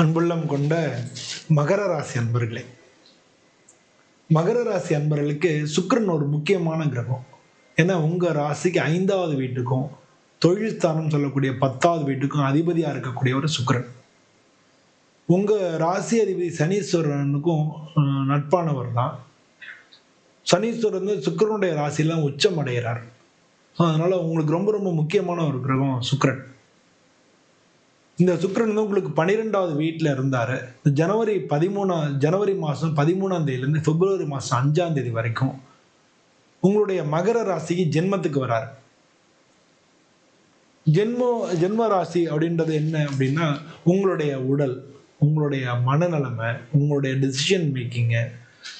அன்புள்ளம் கொண்ட மகர ராசி அன்பர்களே. மகர ராசி அன்பர்களுக்கு சுக்கரன் ஒரு முக்கியமான கிரகம். ஏன்னா உங்க ராசிக்கு ஐந்தாவது வீட்டுக்கும் தொழில் ஸ்தானம் சொல்லக்கூடிய பத்தாவது வீட்டுக்கும் அதிபதியா இருக்கக்கூடிய ஒரு சுக்கரன். உங்க ராசி அதிபதி சனீஸ்வரனுக்கும் நட்பானவர் தான். சனீஸ்வரன் வந்து சுக்கரனுடைய ராசியெல்லாம் உச்சம் அடைகிறார். அதனால உங்களுக்கு ரொம்ப ரொம்ப முக்கியமான ஒரு கிரகம் சுக்கரன். இந்த சுக்கரன் வந்து உங்களுக்கு பன்னிரெண்டாவது வீட்டில் இருந்தார். இந்த ஜனவரி பதிமூணாம் ஜனவரி மாதம் பதிமூணாம் தேதியிலேருந்து பிப்ரவரி மாதம் அஞ்சாம் தேதி வரைக்கும் உங்களுடைய மகர ராசிக்கு ஜென்மத்துக்கு வராரு. ஜென்மோ ஜென்ம ராசி அப்படின்றது என்ன அப்படின்னா உங்களுடைய உடல் உங்களுடைய மனநலமை உங்களுடைய டிசிஷன் மேக்கிங்கு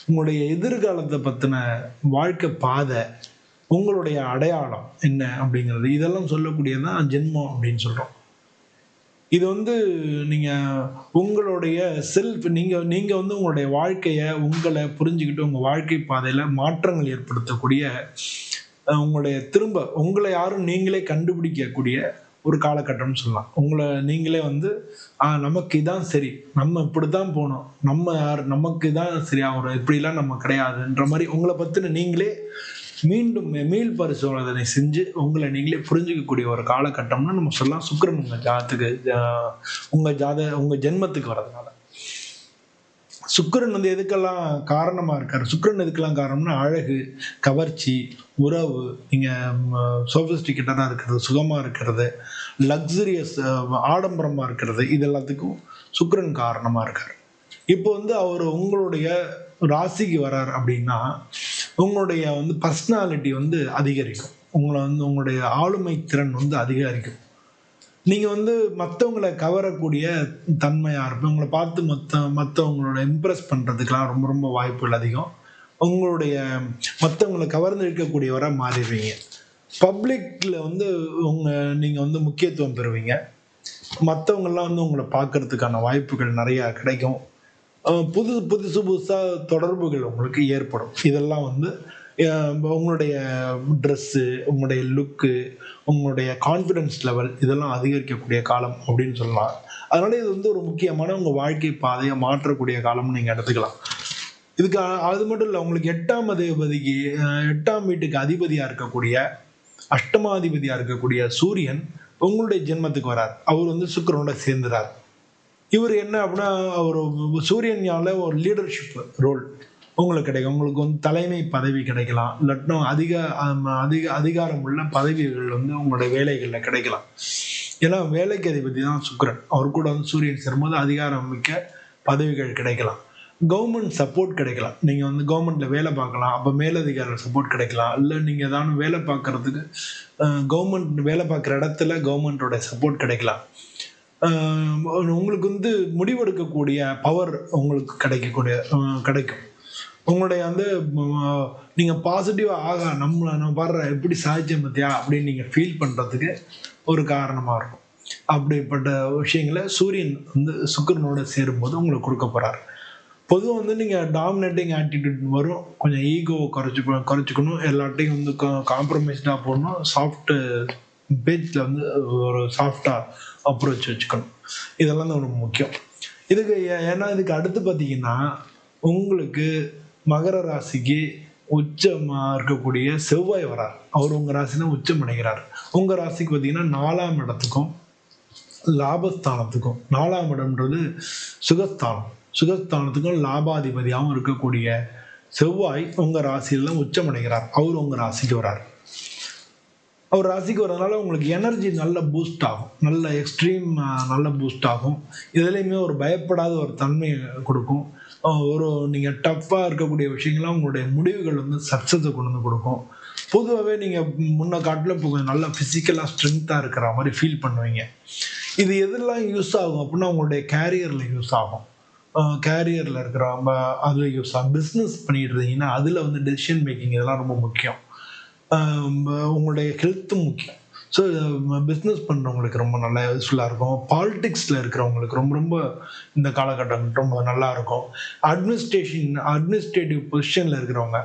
உங்களுடைய எதிர்காலத்தை பற்றின வாழ்க்கை பாதை உங்களுடைய அடையாளம் என்ன அப்படிங்கிறது இதெல்லாம் சொல்லக்கூடியதான் ஜென்மம் அப்படின்னு சொல்கிறோம் இது வந்து நீங்கள் உங்களுடைய செல்ஃப் நீங்கள் நீங்கள் வந்து உங்களுடைய வாழ்க்கையை உங்களை புரிஞ்சுக்கிட்டு உங்கள் வாழ்க்கை பாதையில் மாற்றங்கள் ஏற்படுத்தக்கூடிய உங்களுடைய திரும்ப உங்களை யாரும் நீங்களே கண்டுபிடிக்கக்கூடிய ஒரு காலகட்டம்னு சொல்லலாம். உங்களை நீங்களே வந்து ஆ நமக்கு இதான் சரி. நம்ம இப்படி தான் போகணும் நம்ம யார் நமக்கு தான் சரியா வரும். இப்படிலாம் நம்ம கிடையாதுன்ற மாதிரி உங்களை பற்றின நீங்களே மீண்டும் மீள் பரிசோதனை செஞ்சு உங்களை நீங்களே புரிஞ்சுக்கக்கூடிய ஒரு காலகட்டம்னு நம்ம சொல்லலாம் சுக்கிரன் உங்கள் ஜாதத்துக்கு ஜா- உங்க ஜாத உங்க ஜென்மத்துக்கு வர்றதுனால. சுக்கிரன் வந்து எதுக்கெல்லாம் காரணமா இருக்காரு? சுக்கிரன் எதுக்கெல்லாம் காரணம்னா அழகு கவர்ச்சி உறவு. நீங்க சோபிஸ்டிகேட்டடாக இருக்கிறது சுகமா இருக்கிறது லக்ஸரியஸ் ஆடம்பரமா இருக்கிறது. இது எல்லாத்துக்கும் சுக்கரன் காரணமா இருக்காரு. இப்போ வந்து அவர் உங்களுடைய ராசிக்கு வரார் அப்படின்னா உங்களுடைய வந்து பர்சனாலிட்டி வந்து அதிகரிக்கும். உங்களை வந்து உங்களுடைய ஆளுமை திறன் வந்து அதிகரிக்கும். நீங்கள் வந்து மற்றவங்களை கவரக்கூடிய தன்மையாக இருப்பீங்க. உங்களை பார்த்து மற்ற மற்றவங்களோட இம்ப்ரெஸ் பண்ணுறதுக்கெலாம் ரொம்ப ரொம்ப வாய்ப்புகள் அதிகம். உங்களுடைய மற்றவங்களை கவர்ந்து இழுக்கக்கூடியவராக மாறிடுவீங்க. பப்ளிக்கில் வந்து உங்கள் நீங்கள் வந்து முக்கியத்துவம் பெறுவீங்க. மற்றவங்கெல்லாம் வந்து உங்களை பார்க்கறதுக்கான வாய்ப்புகள் நிறையா கிடைக்கும். புதுசு புது புதுசு புதுசாக தொடர்புகள் உங்களுக்கு ஏற்படும். இதெல்லாம் வந்து உங்களுடைய ட்ரெஸ்ஸு உங்களுடைய லுக்கு உங்களுடைய கான்ஃபிடென்ஸ் லெவல் இதெல்லாம் அதிகரிக்கக்கூடிய காலம் அப்படின்னு சொல்லலாம். அதனால இது வந்து ஒரு முக்கியமான உங்கள் வாழ்க்கை பாதையை மாற்றக்கூடிய காலம்னு நீங்கள் எடுத்துக்கலாம். இதுக்கு அது மட்டும் இல்லை உங்களுக்கு எட்டாம் அதிபதிக்கு எட்டாம் வீட்டுக்கு அதிபதியாக இருக்கக்கூடிய அஷ்டமாதிபதியாக இருக்கக்கூடிய சூரியன் உங்களுடைய ஜென்மத்துக்கு வரார். அவர் வந்து சுக்கரனோட சேர்ந்துறார். இவர் என்ன அப்படின்னா ஒரு சூரியனால ஒரு லீடர்ஷிப் ரோல் உங்களுக்கு கிடைக்கும். உங்களுக்கு வந்து தலைமை பதவி கிடைக்கலாம். இல்லாட்டினா அதிக அதிக அதிகாரம் உள்ள பதவிகள் வந்து உங்களுடைய வேலைகளில் கிடைக்கலாம். ஏன்னா வேலைக்கு அதிபதி தான் சுக்கரன். அவர் கூட வந்து சூரியன் சேரும்போது அதிகாரம் மிக்க பதவிகள் கிடைக்கலாம். கவர்மெண்ட் சப்போர்ட் கிடைக்கலாம். நீங்கள் வந்து கவர்மெண்ட்டில் வேலை பார்க்கலாம். அப்போ மேலதிகார சப்போர்ட் கிடைக்கலாம். இல்லை நீங்கள் ஏதாவது வேலை பார்க்குறதுக்கு கவர்மெண்ட் வேலை பார்க்குற இடத்துல கவர்மெண்ட்டோட சப்போர்ட் கிடைக்கலாம். உங்களுக்கு வந்து முடிவெடுக்கக்கூடிய பவர் உங்களுக்கு கிடைக்கக்கூடிய கிடைக்கும். உங்களுடைய வந்து நீங்கள் நீங்க பாசிட்டிவா ஆகா நம்மள நம்ம பாடுற எப்படி சாதிச்சேன் பத்தியா அப்படின்னு நீங்க ஃபீல் பண்றதுக்கு ஒரு காரணமா இருக்கும். அப்படிப்பட்ட விஷயங்களை சூரியன் வந்து சுக்கரனோட சேரும்போது உங்களுக்கு கொடுக்க போறாரு. பொதுவாக வந்து நீங்கள் டாமினேட்டிங் ஆட்டிடியூட் வரும். கொஞ்சம் ஈகோவை குறைச்சி குறைச்சிக்கணும். எல்லாத்தையும் வந்து காம்ப்ரமைஸ்டாக போடணும். சாஃப்ட்டு பேச்சில் வந்து ஒரு சாஃப்டாக அப்ரோச் வச்சுக்கணும். இதெல்லாம் தான் ரொம்ப முக்கியம். இதுக்கு ஏ- ஏன்னா இதுக்கு அடுத்து பார்த்தீங்கன்னா உங்களுக்கு மகர ராசிக்கு உச்சமாக இருக்கக்கூடிய செவ்வாய் வரார். அவர் உங்கள் ராசினா உச்சம் அடைகிறார். உங்கள் ராசிக்கு பார்த்தீங்கன்னா நாலாம் இடத்துக்கும் லாபஸ்தானத்துக்கும் நாலாம் இடம்ன்றது சுகஸ்தானம். சுகஸ்தானத்துக்கும் லாபாதிபதியாகவும் இருக்கக்கூடிய செவ்வாய் உங்கள் ராசியில உச்சம் அடைகிறார். அவர் உங்கள் ராசிக்கு வரார். அவர் ராசிக்கு வரதுனால உங்களுக்கு எனர்ஜி நல்ல பூஸ்ட் ஆகும். நல்ல எக்ஸ்ட்ரீம் நல்ல பூஸ்ட் ஆகும். இதுலேயுமே ஒரு பயப்படாத ஒரு தன்மை கொடுக்கும். ஒரு நீங்கள் டஃப்பாக இருக்கக்கூடிய விஷயங்கள்லாம் உங்களுடைய முடிவுகள் வந்து சக்ஸஸை கொண்டு வந்து கொடுக்கும். பொதுவாகவே நீங்கள் முன்ன காட்டில் இப்போ கொஞ்சம் நல்லா ஃபிசிக்கலாக ஸ்ட்ரென்த்தாக இருக்கிற மாதிரி ஃபீல் பண்ணுவீங்க. இது எதெல்லாம் யூஸ் ஆகும் அப்படின்னா உங்களுடைய கேரியரில் யூஸ் ஆகும். கேரியரில் இருக்கிற அதில் யூஸ் ஆகும் பிஸ்னஸ் பண்ணிட்டு இருந்தீங்கன்னா அதில் வந்து டெசிஷன் மேக்கிங் இதெல்லாம் ரொம்ப முக்கியம். உங்களுடைய ஹெல்த்தும் முக்கியம். ஸோ பிஸ்னஸ் பண்ணுறவங்களுக்கு ரொம்ப நல்லா யூஸ்ஃபுல்லாக இருக்கும். பாலிடிக்ஸில் இருக்கிறவங்களுக்கு ரொம்ப ரொம்ப இந்த காலகட்டம் ரொம்ப நல்லா இருக்கும். அட்மினிஸ்ட்ரேஷன் அட்மினிஸ்ட்ரேட்டிவ் பொசிஷனில் இருக்கிறவங்க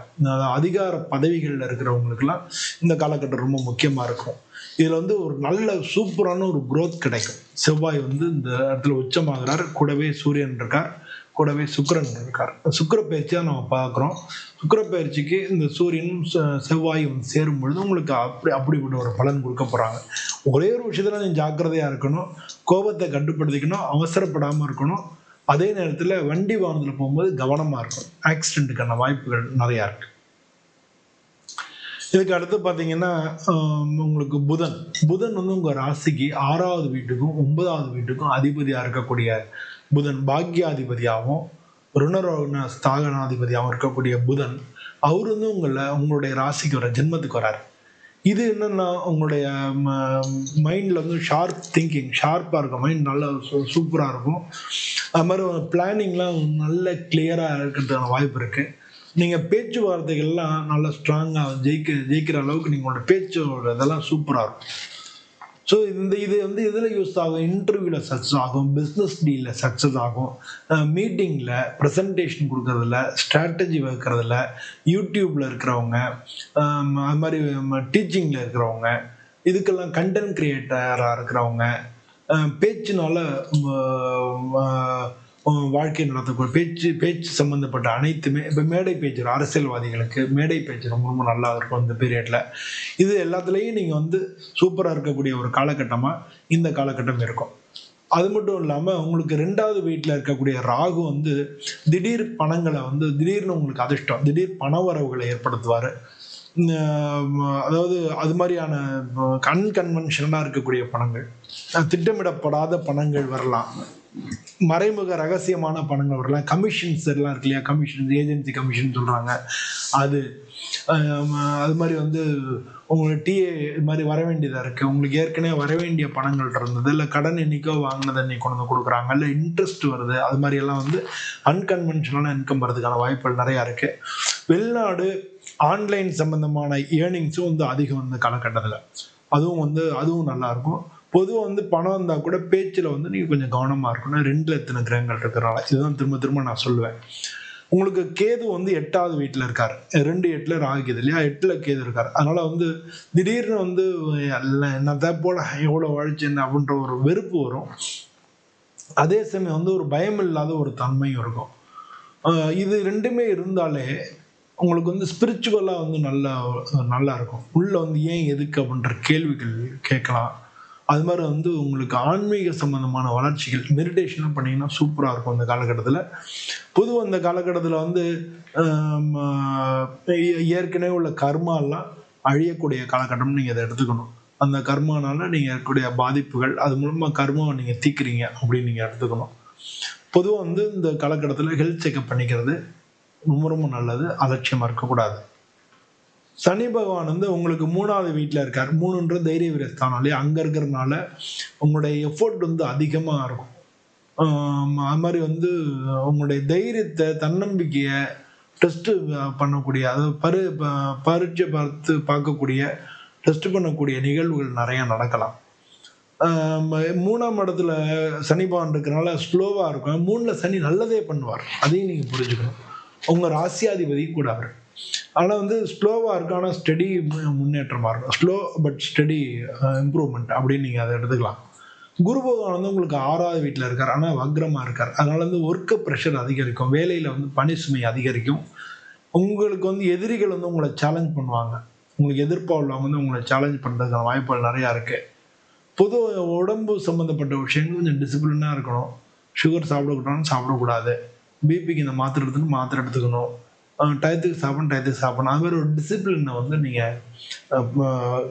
அதிகார பதவிகளில் இருக்கிறவங்களுக்குலாம் இந்த காலகட்டம் ரொம்ப முக்கியமாக இருக்கும். இதில் வந்து ஒரு நல்ல சூப்பரான ஒரு க்ரோத் கிடைக்கும். செவ்வாய் வந்து இந்த இடத்துல உச்சமாகிறார். கூடவே சூரியன் இருக்கார். கூடவே சுக்கரன் இருக்கார். சுக்கர பயிற்சியாக நம்ம பார்க்குறோம். சுக்கர பயிற்சிக்கு இந்த சூரியனும் செவ்வாயும் சேரும் பொழுது உங்களுக்கு அப்படி அப்படிப்பட்ட ஒரு பலன் கொடுக்க போகிறாங்க ஒரே ஒரு விஷயத்தில் நீங்கள் ஜாக்கிரதையாக இருக்கணும் கோபத்தை கட்டுப்படுத்திக்கணும் அவசரப்படாமல் இருக்கணும். அதே நேரத்தில் வண்டி வாகனத்தில் போகும்போது கவனமாக இருக்கணும். ஆக்சிடெண்ட்டுக்கான வாய்ப்புகள் நிறையா இருக்கு. இதுக்கு அடுத்து பார்த்தீங்கன்னா உங்களுக்கு புதன். புதன் வந்து உங்கள் ராசிக்கு ஆறாவது வீட்டுக்கும் ஒன்பதாவது வீட்டுக்கும் அதிபதியாக இருக்கக்கூடிய புதன் பாக்யாதிபதியாகவும் ருணரோண ஸ்தாகனாதிபதியாகவும் இருக்கக்கூடிய புதன் அவர் வந்து உங்களை உங்களுடைய ராசிக்கு வர ஜென்மத்துக்கு வராரு. இது என்னென்னா உங்களுடைய மைண்டில் வந்து ஷார்ப் திங்கிங் ஷார்ப்பாக இருக்கும் மைண்ட் நல்லா சூப்பராக இருக்கும். அது மாதிரி பிளானிங்லாம் நல்ல கிளியராக இருக்கிறதுக்கான வாய்ப்பு இருக்குது நீங்கள் பேச்சுவார்த்தைகள்லாம் நல்லா ஸ்ட்ராங்காக ஜெயிக்க ஜெயிக்கிற அளவுக்கு நீங்கள் உங்களோட பேச்சோட இதெல்லாம் சூப்பராக இருக்கும். ஸோ இந்த இது வந்து இதில் யூஸ் ஆகும்? இன்டர்வியூவில் சக்ஸஸ் ஆகும் பிஸ்னஸ் டீலில் சக்ஸஸ் ஆகும் மீட்டிங்கில் ப்ரெசன்டேஷன் கொடுக்குறதுல ஸ்ட்ராட்டஜி வைக்கிறதுல யூடியூப்பில் இருக்கிறவங்க அது மாதிரி டீச்சிங்கில் இருக்கிறவங்க இதுக்கெல்லாம் கண்டென்ட் கிரியேட்டராக இருக்கிறவங்க பேச்சுனால வாழ்க்கை நடத்தக்கூடிய பேச்சு பேச்சு சம்மந்தப்பட்ட அனைத்துமே இப்போ மேடை பேச்சு அரசியல்வாதிகளுக்கு மேடை பேச்சு ரொம்ப ரொம்ப நல்லா இருக்கும் இந்த பீரியடில் இது எல்லாத்துலேயும் நீங்கள் வந்து சூப்பராக இருக்கக்கூடிய ஒரு காலகட்டமாக இந்த காலகட்டம் இருக்கும். அது மட்டும் இல்லாமல் உங்களுக்கு ரெண்டாவது வீட்டில் இருக்கக்கூடிய ராகு வந்து திடீர் பணங்களை வந்து திடீர்னு உங்களுக்கு அதிர்ஷ்டம் திடீர் பணவரவுகளை ஏற்படுத்துவார். அதாவது அது மாதிரியான அன்கன்வென்ஷனாக இருக்கக்கூடிய பணங்கள் திட்டமிடப்படாத பணங்கள் வரலாம். மறைமுக ரகசியமான பணங்கள் வரலாம். கமிஷன்ஸ் எல்லாம் இருக்கு இல்லையா? கமிஷன்ஸ் ஏஜென்சி கமிஷன் சொல்கிறாங்க அது அது மாதிரி வந்து உங்களுக்கு டிஏ இது மாதிரி வர வேண்டியதாக இருக்குது உங்களுக்கு ஏற்கனவே வர வேண்டிய பணங்கள் இருந்தது. இல்லை கடன் என்னைக்கோ வாங்கினதை இன்னைக்கு கொண்டு வந்து கொடுக்குறாங்க. இல்லை இன்ட்ரெஸ்ட் வருது. அது மாதிரி எல்லாம் வந்து அன்கன்வென்ஷனலான இன்கம் வரதுக்கான வாய்ப்புகள் நிறையா இருக்குது வெளிநாடு ஆன்லைன் சம்பந்தமான ஏர்னிங்ஸும் வந்து அதிகம் வந்து காலகட்டத்தில். அதுவும் வந்து அதுவும் நல்லா இருக்கும். பொதுவாக வந்து பணம் வந்தால் கூட பேச்சில் வந்து நீங்கள் கொஞ்சம் கவனமாக இருக்கணும். ரெண்டில் எத்தனை கிரகங்கள் இருக்கிறனால இதுதான் திரும்ப திரும்ப நான் சொல்லுவேன். உங்களுக்கு கேது வந்து எட்டாவது வீட்டில் இருக்கார். ரெண்டு எட்டில் ராகிது இல்லையா? எட்டில் கேது இருக்கார். அதனால் வந்து திடீர்னு வந்து எல்லாம் என்னதான் போல? எவ்வளோ வாழ்ச்சேன் அப்படின்ற ஒரு வெறுப்பு வரும். அதே சமயம் வந்து ஒரு பயம் இல்லாத ஒரு தன்மையும் இருக்கும். இது ரெண்டுமே இருந்தாலே உங்களுக்கு வந்து ஸ்பிரிச்சுவலாக வந்து நல்லா நல்லா இருக்கும். உள்ளே வந்து ஏன் எதுக்கு அப்படின்ற கேள்விகள் கேட்கலாம். அது மாதிரி வந்து உங்களுக்கு ஆன்மீக சம்பந்தமான வளர்ச்சிகள் மெடிடேஷன்லாம் பண்ணிங்கன்னா சூப்பராக இருக்கும் இந்த காலகட்டத்தில். பொதுவாக இந்த காலகட்டத்தில் வந்து ஏ- ஏற்கனவே உள்ள கர்மாலாம் அழியக்கூடிய காலகட்டம்னு நீங்கள் அதை எடுத்துக்கணும். அந்த கர்மானால நீங்கள் இருக்கக்கூடிய பாதிப்புகள் அது மூலமாக கர்மாவை நீங்கள் தீக்குறீங்க அப்படின்னு நீங்கள் எடுத்துக்கணும். பொதுவாக வந்து இந்த காலகட்டத்தில் ஹெல்த் செக்அப் பண்ணிக்கிறது ரொம்ப ரொம்ப நல்லது. அலட்சியமாக இருக்கக்கூடாது. சனி பகவான் வந்து உங்களுக்கு மூணாவது வீட்டில் இருக்கார். மூணுன்ற தைரிய வீரஸ்தானம் இல்லையா? அங்கே இருக்கிறனால உங்களுடைய எஃபோர்ட் வந்து அதிகமாக இருக்கும். அது மாதிரி வந்து உங்களுடைய தைரியத்தை தன்னம்பிக்கையை டெஸ்ட்டு பண்ணக்கூடிய அதாவது பரு ப- பரீட்சை பார்த்து பார்க்கக்கூடிய டெஸ்ட் பண்ணக்கூடிய நிகழ்வுகள் நிறையா நடக்கலாம். மூணாம் இடத்துல சனி பகவான் இருக்கிறனால ஸ்லோவாக இருக்கும். மூணில் சனி நல்லதே பண்ணுவார். அதையும் நீங்கள் புரிஞ்சுக்கணும். உங்கள் ராசியாதிபதி கூட அவர். ஆனால் வந்து ஸ்லோவாக இருக்கும் ஆனால் முன்னேற்றமாக இருக்கும் slow but steady improvement uh, அப்படின்னு நீங்கள் அதை எடுத்துக்கலாம். குரு பகவான் வந்து உங்களுக்கு ஆறாவது வீட்டில் இருக்கார். ஆனால் வக்ரமாக இருக்கார். அதனால வந்து ஒர்க்கு ப்ரெஷர் அதிகரிக்கும். வேலையில் வந்து பணி சுமை அதிகரிக்கும். உங்களுக்கு வந்து எதிரிகள் வந்து உங்களை சேலஞ்ச் பண்ணுவாங்க. உங்களுக்கு எதிர்ப்பாக உள்ளவங்க வந்து உங்களை சேலஞ்ச் பண்ணுறதுக்கான வாய்ப்புகள் நிறையா இருக்குது பொது உடம்பு சம்மந்தப்பட்ட விஷயங்கள் கொஞ்சம் டிசிப்ளினாக இருக்கணும். சுகர் சாப்பிடக்கூடாதுன்னு சாப்பிடக்கூடாது. பிபிக்கு இந்த மாத்திரை எடுத்துன்னு மாத்திரை எடுத்துக்கணும். டயத்துக்கு சாப்பிடணும் டயத்துக்கு சாப்பிடணும். அது மாதிரி ஒரு டிசிப்ளினை வந்து நீங்கள்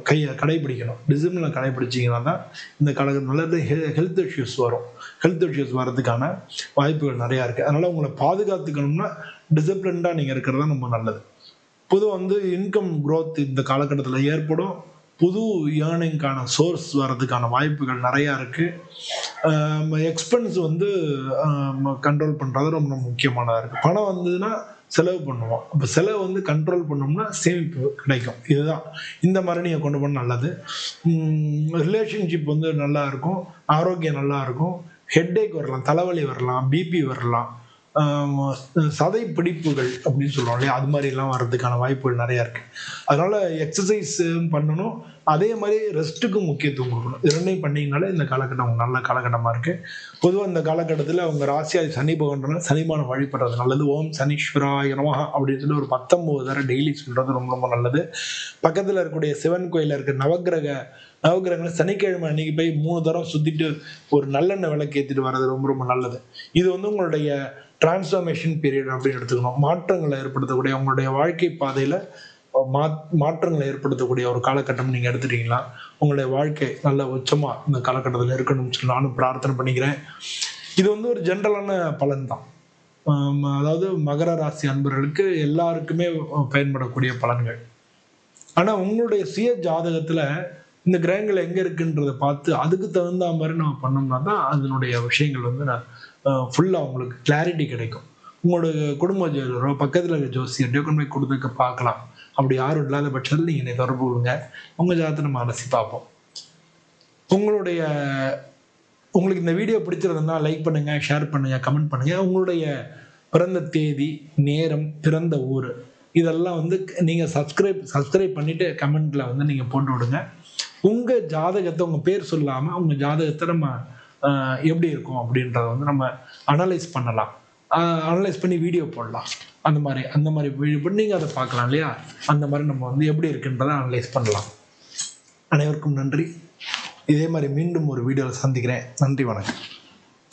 கையை கடைபிடிக்கணும். டிசிப்ளினை கடைபிடிச்சிங்கன்னா தான் இந்த காலகட்டம் நல்லது ஹெல்த் இஷ்யூஸ் வரும். ஹெல்த் இஷ்யூஸ் வர்றதுக்கான வாய்ப்புகள் நிறையா இருக்குது அதனால் உங்களை பாதுகாத்துக்கணும்னா டிசிப்ளின்டாக நீங்கள் இருக்கிறது தான் ரொம்ப நல்லது. பொதுவாக வந்து இன்கம் க்ரோத் இந்த காலகட்டத்தில் ஏற்படும். புது ஏர்னிங்கான சோர்ஸ் வர்றதுக்கான வாய்ப்புகள் நிறையா இருக்குது எக்ஸ்பென்ஸ் வந்து கண்ட்ரோல் பண்ணுறது ரொம்ப முக்கியமானதாக இருக்குது பணம் வந்ததுன்னா செலவு பண்ணுவோம். அப்போ செலவு வந்து கண்ட்ரோல் பண்ணோம்னா சேமிப்பு கிடைக்கும். இதுதான். இந்த மாதிரி நீங்கள் கொண்டு போனால் நல்லது. ரிலேஷன்ஷிப் வந்து நல்லா இருக்கும். ஆரோக்கியம் நல்லா இருக்கும். ஹெட்டேக் வரலாம் தலைவலி வரலாம் பிபி வரலாம். சதை பிடிப்புகள் அப்படின்னு சொல்லுவோம் இல்லையா? அது மாதிரி எல்லாம் வர்றதுக்கான வாய்ப்புகள் நிறையா இருக்கு. அதனால எக்ஸசைஸ் பண்ணணும். அதே மாதிரி ரெஸ்ட்டுக்கும் முக்கியத்துவம் கொடுக்கணும். இரண்டையும் பண்ணீங்கனாலே இந்த காலகட்டம் நல்ல காலகட்டமாக இருக்கு. பொதுவாக இந்த காலகட்டத்தில் அவங்க ராசியாதி சனி பகவான் சனிமான வழிபடுறது நல்லது. ஓம் சனீஸ்வராய நமஹ அப்படின்னு சொல்லி ஒரு பத்தொம்போது தடவை டெய்லி சொல்றது ரொம்ப ரொம்ப நல்லது. பக்கத்தில் இருக்கக்கூடிய சிவன் கோயிலில் இருக்கிற நவக்கிரக நவக்கிரகங்கள் சனிக்கிழமை அன்னைக்கு போய் மூணு தரம் சுத்திட்டு ஒரு நல்லெண்ணெய் விளக்கு ஏற்றிட்டு வர்றது ரொம்ப ரொம்ப நல்லது. இது வந்து உங்களுடைய டிரான்ஸ்ஃபர்மேஷன் பீரியட் அப்படின்னு எடுத்துக்கணும். மாற்றங்களை ஏற்படுத்தக்கூடிய உங்களுடைய வாழ்க்கை பாதையில் மா மாற்றங்களை ஏற்படுத்தக்கூடிய ஒரு காலகட்டம் நீங்கள் எடுத்துட்டீங்களா? உங்களுடைய வாழ்க்கை நல்ல உச்சமாக இந்த காலகட்டத்தில் இருக்கணும்னு சொல்லி நானும் பிரார்த்தனை பண்ணிக்கிறேன். இது வந்து ஒரு ஜென்ரலான பலன் தான் அதாவது மகர ராசி அன்பர்களுக்கு எல்லாருக்குமே பயன்படக்கூடிய பலன்கள். ஆனால் உங்களுடைய சுய ஜாதகத்தில் இந்த கிரகங்கள் எங்கே இருக்குன்றதை பார்த்து அதுக்கு தகுந்த மாதிரி நம்ம பண்ணோம்னா தான் அதனுடைய விஷயங்கள் வந்து நான் ஃபுல்லாக உங்களுக்கு கிளாரிட்டி கிடைக்கும். உங்களோட குடும்ப ஜோதிடரோ பக்கத்தில் இருக்க ஜோசியர்டையோ கொண்டு போய் கொடுத்துக்க பார்க்கலாம். அப்படி யாரும் இல்லாத பட்சத்தில் நீங்கள் என்னை தொடர்பு கொள்ளுங்க. உங்கள் ஜாதகத்தை நம்ம அலசி பார்ப்போம். உங்களுடைய உங்களுக்கு இந்த வீடியோ பிடிச்சிருந்ததுன்னா லைக் பண்ணுங்கள் ஷேர் பண்ணுங்கள் கமெண்ட் பண்ணுங்கள் உங்களுடைய பிறந்த தேதி நேரம் பிறந்த ஊர் இதெல்லாம் வந்து நீங்கள் சப்ஸ்கிரைப் சப்ஸ்கிரைப் பண்ணிவிட்டு கமெண்ட்டில் வந்து நீங்கள் போட்டு விடுங்க. உங்கள் ஜாதகத்தை உங்கள் பேர் சொல்லாமல் உங்கள் ஜாதகத்தை நம்ம எப்படி இருக்கும் அப்படின்றத வந்து நம்ம அனலைஸ் பண்ணலாம். அனலைஸ் பண்ணி வீடியோ போடலாம். அந்த மாதிரி அந்த மாதிரி வீடியோ பண்ணி நீங்கள் அதை பார்க்கலாம் இல்லையா? அந்த மாதிரி நம்ம வந்து எப்படி இருக்குன்றதை அனலைஸ் பண்ணலாம். அனைவருக்கும் நன்றி. இதே மாதிரி மீண்டும் ஒரு வீடியோவில் சந்திக்கிறேன். நன்றி வணக்கம்.